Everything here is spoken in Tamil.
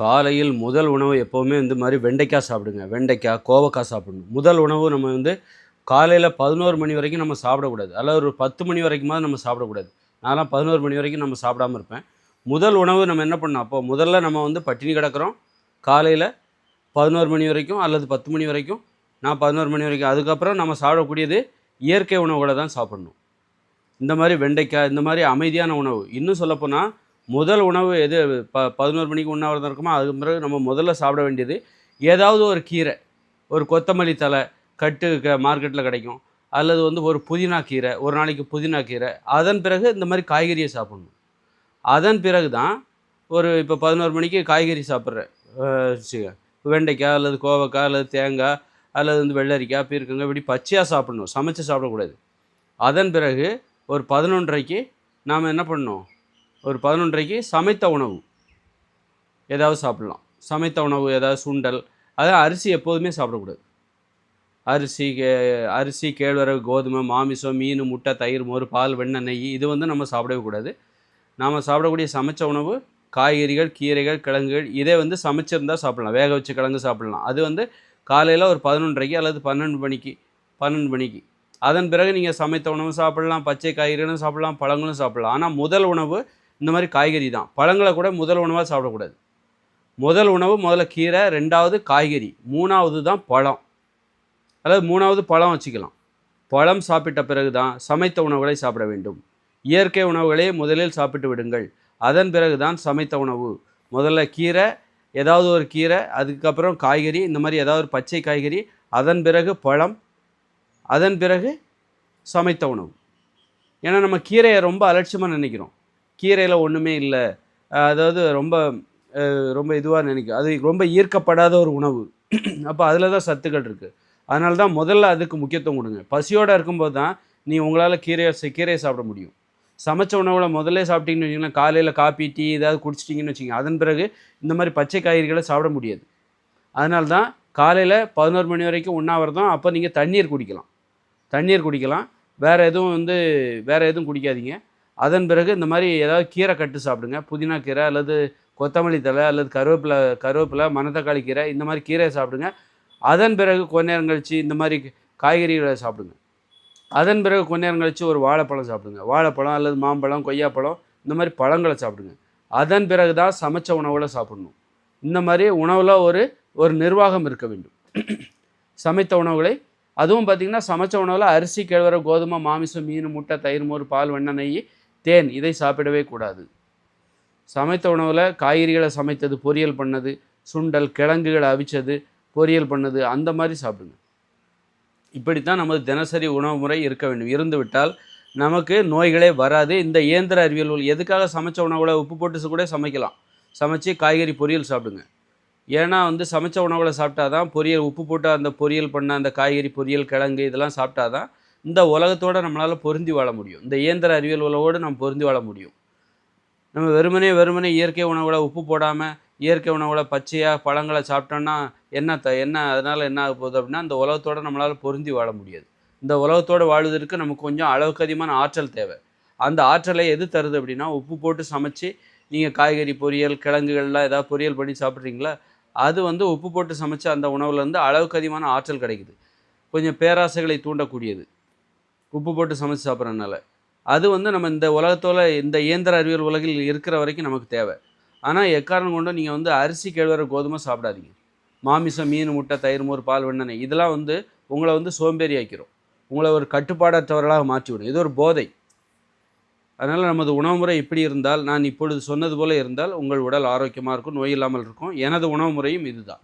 காலையில் முதல் உணவு எப்போவுமே இந்த மாதிரி வெண்டைக்காய் சாப்பிடுங்க. வெண்டைக்காய் கோவக்காய் சாப்பிடணும். முதல் உணவு நம்ம வந்து காலையில் பதினோரு மணி வரைக்கும் நம்ம சாப்பிடக்கூடாது. அல்லது ஒரு பத்து மணி வரைக்குமாவது நம்ம சாப்பிடக்கூடாது. நான்லாம் பதினோரு மணி வரைக்கும் நம்ம சாப்பிடாம இருப்பேன். முதல் உணவு நம்ம என்ன பண்ணோம் அப்போ முதல்ல நம்ம வந்து பட்டினி கிடக்கிறோம். காலையில் பதினோரு மணி வரைக்கும் அல்லது பத்து மணி வரைக்கும் நான் பதினோரு மணி வரைக்கும். அதுக்கப்புறம் நம்ம சாப்பிடக்கூடியது இயற்கை உணவுகளை தான் சாப்பிடணும். இந்த மாதிரி வெண்டைக்காய் இந்த மாதிரி அமைதியான உணவு. இன்னும் சொல்லப்போனால் முதல் உணவு எது? ப பதினோரு மணிக்கு உண்ணாவிரதம் இருக்குமோ? அதுக்கு பிறகு நம்ம முதல்ல சாப்பிட வேண்டியது ஏதாவது ஒரு கீரை. ஒரு கொத்தமல்லி தலை கட்டு க மார்க்கெட்டில் கிடைக்கும். அல்லது வந்து ஒரு புதினா கீரை ஒரு நாளைக்கு புதினா கீரை. அதன் பிறகு இந்த மாதிரி காய்கறியை சாப்பிடணும். அதன் பிறகு தான் ஒரு இப்போ பதினோரு மணிக்கு காய்கறி சாப்பிட்றேன் வெண்டைக்காய் அல்லது கோவக்காய் அல்லது தேங்காய் அல்லது வந்து வெள்ளரிக்காய் பீர்க்கங்காய் இப்படி பச்சையாக சாப்பிடணும். சமைச்சு சாப்பிடக்கூடாது. அதன் பிறகு ஒரு பதினொன்றரைக்கு நாம் என்ன பண்ணணும்? ஒரு பதினொன்றரைக்கு சமைத்த உணவு. ஏதாவது சாப்பிட்லாம். சமைத்த உணவு ஏதாவது சுண்டல். அதான் அரிசி எப்போதுமே சாப்பிடக்கூடாது. அரிசி கே அரிசி கேழ்வரகு கோதுமை மாமிசம் மீன் முட்டை தயிர் மோர் பால் வெண்ணெய் நெய் இது வந்து நம்ம சாப்பிடவே கூடாது. நாம் சாப்பிடக்கூடிய சமைச்ச உணவு காய்கறிகள் கீரைகள் கிழங்குகள் இதே வந்து சமைச்சிருந்தா சாப்பிட்லாம். வேக வச்சு கிழங்கு சாப்பிட்லாம். அது வந்து காலையில் ஒரு பதினொன்றரைக்கு அல்லது பன்னெண்டு மணிக்கு பன்னெண்டு மணிக்கு. அதன் பிறகு நீங்கள் சமைத்த உணவு சாப்பிட்லாம். பச்சை காய்கறிகளும் சாப்பிட்லாம். பழங்களும் சாப்பிட்லாம். ஆனால் முதல் உணவு இந்த மாதிரி காய்கறி தான். பழங்களை கூட முதல் உணவாக சாப்பிடக்கூடாது. முதல் உணவு முதல்ல கீரை ரெண்டாவது காய்கறி மூணாவது தான் பழம். அதாவது மூணாவது பழம் வச்சுக்கலாம். பழம் சாப்பிட்ட பிறகு தான் சமைத்த உணவுகளை சாப்பிட வேண்டும். இயற்கை உணவுகளை முதலில் சாப்பிட்டு விடுங்கள். அதன் பிறகு தான் சமைத்த உணவு. முதல்ல கீரை ஏதாவது ஒரு கீரை அதுக்கப்புறம் காய்கறி இந்த மாதிரி ஏதாவது ஒரு பச்சை காய்கறி அதன் பிறகு பழம் அதன் பிறகு சமைத்த உணவு. ஏன்னா நம்ம கீரையை ரொம்ப அலட்சியமாக நினைக்கிறோம். கீரையில் ஒன்றுமே இல்லை. அதாவது ரொம்ப ரொம்ப இதுவாக நினைக்கும். அது ரொம்ப ஈர்க்கப்படாத ஒரு உணவு. அப்போ அதில் தான் சத்துக்கள் இருக்குது அதனால தான் முதல்ல அதுக்கு முக்கியத்துவம் கொடுங்க. பசியோடு இருக்கும்போது தான் நீ உங்களால் கீரையை கீரையை சாப்பிட முடியும். சமைச்ச உணவில் முதல்ல சாப்பிட்டீங்கன்னு வச்சுங்களேன் காலையில் காப்பி டீ ஏதாவது குடிச்சிட்டிங்கன்னு வச்சிங்க அதன் பிறகு இந்த மாதிரி பச்சை காய்கறிகளை சாப்பிட முடியாது. அதனால தான் காலையில் பதினோரு மணி வரைக்கும் உண்ணாவிரதம் அப்போ நீங்கள் தண்ணீர் குடிக்கலாம். தண்ணீர் குடிக்கலாம். வேறு எதுவும் வந்து வேறு எதுவும் குடிக்காதீங்க. அதன் பிறகு இந்த மாதிரி ஏதாவது கீரை கட்டு சாப்பிடுங்க. புதினா கீரை அல்லது கொத்தமல்லி தழை அல்லது கருவேப்பிலை கருவேப்பிலை மணத்தக்காளி கீரை இந்த மாதிரி கீரையை சாப்பிடுங்க. அதன் பிறகு கொஞ்ச நேரம் கழித்து இந்த மாதிரி காய்கறிகளை சாப்பிடுங்க. அதன் பிறகு கொஞ்ச நேரம் கழித்து ஒரு வாழைப்பழம் சாப்பிடுங்க. வாழைப்பழம் அல்லது மாம்பழம் கொய்யாப்பழம் இந்த மாதிரி பழங்களை சாப்பிடுங்க. அதன் பிறகு தான் சமைச்ச உணவுகளை சாப்பிடணும். இந்த மாதிரி உணவில் ஒரு ஒரு நிர்வாகம் இருக்க வேண்டும். சமைத்த உணவுகளை அதுவும் பார்த்திங்கன்னா சமைச்ச உணவில் அரிசி கேழ்வரகு கோதுமை மாமிசம் மீன் முட்டை தயிர் மோர் பால் வெண்ணெய் நெய் தேன் இதை சாப்பிடவே கூடாது. சமைத்த உணவில் காய்கறிகளை சமைத்தது பொரியல் பண்ணது சுண்டல் கிழங்குகளை அவிச்சது பொரியல் பண்ணது அந்த மாதிரி சாப்பிடுங்க. இப்படித்தான் நமது தினசரி உணவு முறை இருக்க வேண்டும். இருந்துவிட்டால் நமக்கு நோய்களே வராது. இந்த இயந்திர அறிவியல் எதுக்காக சமைச்ச உணவுகளை உப்பு போட்டு கூட சமைக்கலாம். சமைச்சு காய்கறி பொரியல் சாப்பிடுங்க. ஏன்னா வந்து சமைச்ச உணவுகளை சாப்பிட்டா தான் பொரியல் உப்பு போட்டு அந்த பொரியல் பண்ண அந்த காய்கறி பொரியல் கிழங்கு இதெல்லாம் சாப்பிட்டா தான் இந்த உலகத்தோட நம்மளால் பொருந்தி வாழ முடியும். இந்த இயந்திர அறிவியல் உலகோடு நம்ம பொருந்தி வாழ முடியும். நம்ம வெறுமனே வெறுமனே இயற்கை உணவுகளை உப்பு போடாமல் இயற்கை உணவுகளை பச்சையாக பழங்களை சாப்பிட்டோன்னா என்ன த என்ன அதனால் என்ன ஆக போகுது அப்படின்னா இந்த உலகத்தோட நம்மளால் பொருந்தி வாழ முடியாது. இந்த உலகத்தோடு வாழ்வதற்கு நமக்கு கொஞ்சம் அளவுக்கு அதிகமான ஆற்றல் தேவை. அந்த ஆற்றலை எது தருது அப்படின்னா உப்பு போட்டு சமைச்சு நீங்கள் காய்கறி பொரியல் கிழங்குகள்லாம் ஏதாவது பொரியல் பண்ணி சாப்பிட்றீங்களா? அது வந்து உப்பு போட்டு சமைச்ச அந்த உணவுலேருந்து அளவுக்கு அதிகமான ஆற்றல் கிடைக்குது. கொஞ்சம் பேராசைகளை தூண்டக்கூடியது. உப்பு போட்டு சமைச்சு சாப்பிட்றதுனால. அது வந்து நம்ம இந்த உலகத்தோட இந்த இயந்திர அறிவியல் உலகில் இருக்கிற வரைக்கும் நமக்கு தேவை. ஆனால் எக்காரணம் கொண்டும் நீங்கள் வந்து அரிசி கேழ்வரை கோதுமை சாப்பிடாதீங்க. மாமிசம் மீன் முட்டை தயிர் மோர் பால் வெண்ணெய் இதெல்லாம் வந்து உங்களை வந்து சோம்பேறி ஆக்கிரும் உங்களை ஒரு கட்டுப்பாடற்றவர்களாக மாற்றிவிடும். இது ஒரு போதை. அதனால் நமது உணவு முறை இப்படி இருந்தால் நான் இப்பொழுது சொன்னது போல இருந்தால் உங்கள் உடல் ஆரோக்கியமாக இருக்கும் நோய் இல்லாமல் இருக்கும். எனது உணவு முறையும் இதுதான்.